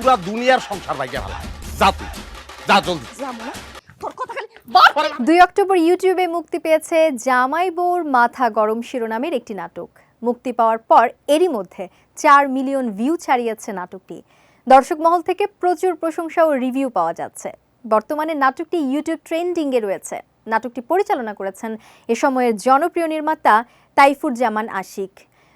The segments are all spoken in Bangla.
পুরা দুনিয়ার সংসার ভাইকে ভালো যা তুই যা জলদি। যাব না তোর কথা খালি বার দুই অক্টোবর ইউটিউবে মুক্তি পেয়েছে জামাই বউর মাথা গরম শিরোনামের একটি নাটক। মুক্তি পাওয়ার পর এরই মধ্যে চার মিলিয়ন ভিউ ছাড়িয়েছে নাটকটি। দর্শক মহল থেকে প্রচুর প্রশংসা ও রিভিউ পাওয়া যাচ্ছে। বর্তমানে নাটকটি ইউটিউব ট্রেন্ডিংয়ে রয়েছে। নাটকটি পরিচালনা করেছেন এ সময়ের জনপ্রিয় নির্মাতা তাইফুর জামান আশিক।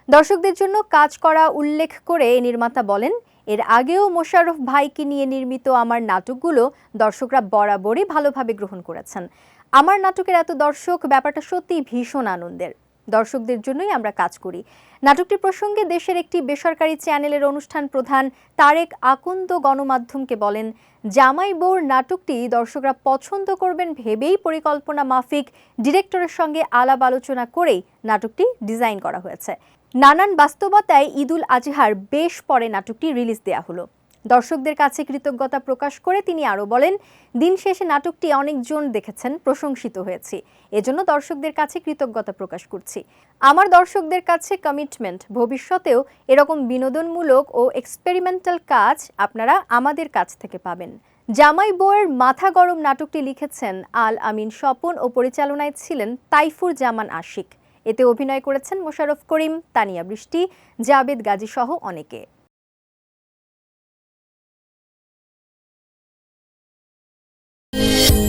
দর্শকদের জন্য কাজ করা উল্লেখ করে এই নির্মাতা বলেন এর আগেও মোশাররফ ভাইকে নিয়ে নির্মিত আমার নাটকগুলো দর্শকরা বরাবরই ভালোভাবে গ্রহণ করেছেন। আমার নাটকের এত দর্শক, ব্যাপারটা সত্যিই ভীষণ আনন্দের। দর্শকদের জন্যই আমরা কাজ করি। নাটকটি প্রসঙ্গে দেশের একটি বেসরকারি চ্যানেলের অনুষ্ঠান প্রধান তারেক আকন্দ গণমাধ্যমকে বলেন, জামাই বউর নাটকটি দর্শকরা পছন্দ করবেন ভেবেই পরিকল্পনা মাফিক ডিরেক্টরের সঙ্গে আলাপ আলোচনা করেই নাটকটি ডিজাইন করা হয়েছে। নানান বাস্তবতায় ঈদুল আজহার বেশ পরে নাটকটি রিলিজ দেয়া হলো। দর্শকদের কাছে কৃতজ্ঞতা প্রকাশ করে তিনি আরও বলেন, দিন শেষে নাটকটি অনেকজন দেখেছেন, প্রশংসিত হয়েছে। এজন্য দর্শকদের কাছে কৃতজ্ঞতা প্রকাশ করছি। আমার দর্শকদের কাছে কমিটমেন্ট ভবিষ্যতেও এরকম বিনোদনমূলক ও এক্সপেরিমেন্টাল কাজ আপনারা আমাদের কাছ থেকে পাবেন। জামাই বউয়ের মাথা গরম নাটকটি লিখেছেন আল আমিন স্বপন ও পরিচালনায় ছিলেন তাইফুর জামান আশিক। এতে অভিনয় করেছেন মোশাররফ করিম, তানিয়া বৃষ্টি, জাবেদ গাজী সহ অনেকে। 嗯。